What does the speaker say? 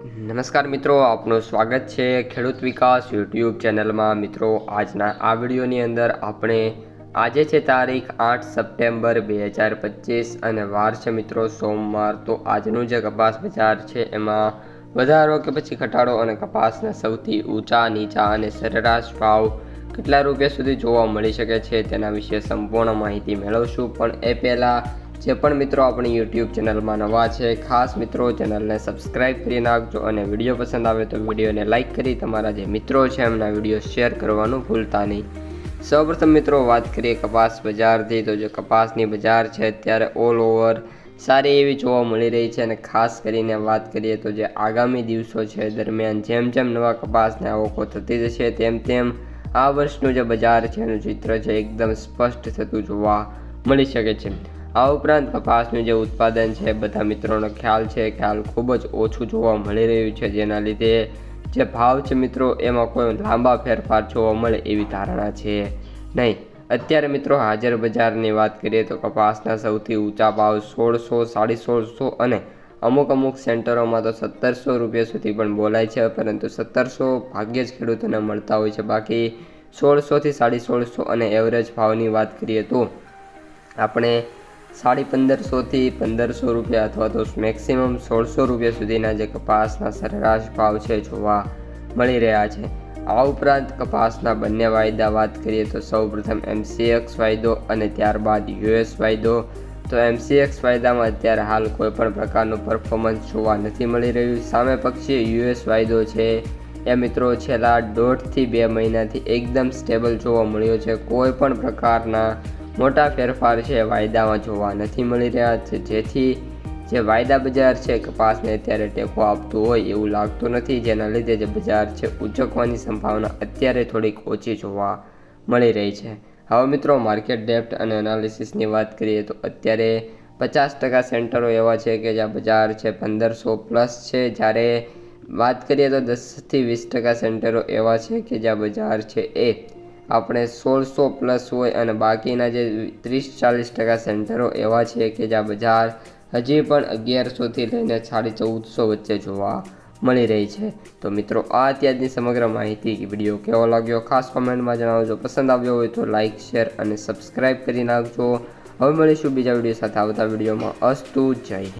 નમસ્કાર મિત્રો, આપનું સ્વાગત છે ખેડૂત વિકાસ યુટ્યુબ ચેનલમાં. મિત્રો, આજના આ વિડીયોની અંદર આપણે આજે છે તારીખ આઠ સપ્ટેમ્બર બે હજાર પચીસ અને વાર છે મિત્રો સોમવાર. તો આજનું જે કપાસ બજાર છે એમાં વધારો કે પછી ઘટાડો અને કપાસના સૌથી ઊંચા, નીચા અને સરેરાશ ભાવ કેટલા રૂપિયા સુધી જોવા મળી શકે છે તેના વિશે સંપૂર્ણ માહિતી મેળવશું. પણ એ પહેલાં જે પણ મિત્રો આપણી યુટ્યુબ ચેનલમાં નવા છે, ખાસ મિત્રો ચેનલને સબસ્ક્રાઈબ કરી નાખજો અને વીડિયો પસંદ આવે તો વિડીયોને લાઇક કરી તમારા જે મિત્રો છે એમના વીડિયો શેર કરવાનું ભૂલતા નહીં. સૌપ્રથમ મિત્રો વાત કરીએ કપાસ બજારથી. તો જે કપાસની બજાર છે અત્યારે ઓલ ઓવર સારી એવી જોવા મળી રહી છે અને ખાસ કરીને વાત કરીએ તો જે આગામી દિવસો છે દરમિયાન જેમ જેમ નવા કપાસને આવકો થતી જશે તેમ તેમ આ વર્ષનું જે બજાર છે એનું ચિત્ર છે એકદમ સ્પષ્ટ થતું જોવા મળી શકે છે. આ ઉપરાંત કપાસનું જે ઉત્પાદન છે, બધા મિત્રોનો ખ્યાલ છે કે હાલ ખૂબ જ ઓછું જોવા મળી રહ્યું છે, જેના લીધે જે ભાવ છે મિત્રો, એમાં કોઈ લાંબા ફેરફાર જોવા મળે એવી ધારણા છે નહીં. અત્યારે મિત્રો, હાજર બજારની વાત કરીએ તો કપાસના સૌથી ઊંચા ભાવ સોળસો સાડી સોળસો અને અમુક અમુક સેન્ટરોમાં તો સત્તરસો રૂપિયા સુધી પણ બોલાય છે, પરંતુ સત્તરસો ભાગ્યે જ ખેડૂતોને મળતા હોય છે. બાકી સોળસોથી સાડી સોળસો અને એવરેજ ભાવની વાત કરીએ તો આપણે સાડી પંદરસોથી પંદરસો રૂપિયા અથવા તો મેક્સિમમ સોળસો રૂપિયા સુધીના જે કપાસના સરેરાશ ભાવ છે જોવા મળી રહ્યા છે. આ ઉપરાંત કપાસના બંને વાયદા વાત કરીએ તો સૌપ્રથમ એમસીએક્સ વાયદો અને ત્યારબાદ યુએસ વાયદો. તો એમસીએક્સ વાયદામાં અત્યારે હાલ કોઈ પણ પ્રકારનું પરફોર્મન્સ જોવા નથી મળી રહ્યું. સામે પક્ષી યુએસ વાયદો છે. એ મિત્રો છેલ્લા દોઢથી બે મહિનાથી એકદમ સ્ટેબલ જોવા મળ્યો છે. કોઈ પણ પ્રકારના મોટા ફેરફાર છે, વાયદામાં જોવા નથી મળી રહ્યા છે. જેથી જે વાયદા બજાર છે કપાસને અત્યારે ટેકો આપતું હોય એવું લાગતું નથી, જેના લીધે જે બજાર છે ઉચકવાની સંભાવના અત્યારે થોડીક ઓછી જોવા મળી રહી છે. હવે મિત્રો, માર્કેટ ડેપ્ટ અને એનાલિસિસની વાત કરીએ તો અત્યારે પચાસ ટકા સેન્ટરો એવા છે કે જ્યાં બજાર છે પંદરસો પ્લસ છે. જ્યારે વાત કરીએ તો દસથી વીસ ટકા સેન્ટરો એવા છે કે જ્યાં બજાર છે એ આપણે સોળસો પ્લસ હોય અને બાકીના જે ત્રીસ ચાલીસ ટકા સેન્ટરો એવા છે કે જ્યાં બજાર હજી પણ અગિયારસોથી લઈને સાડી ચૌદસો વચ્ચે જોવા મળી રહી છે. તો મિત્રો, આ અત્યારની સમગ્ર માહિતી વીડિયો કેવો લાગ્યો ખાસ કોમેન્ટમાં જણાવજો પસંદ આવ્યો હોય તો લાઇક શેર અને સબસ્ક્રાઈબ કરી નાખજો. હવે મળીશું બીજા વીડિયો સાથે આવતા વિડીયોમાં. અસ્તુ, જય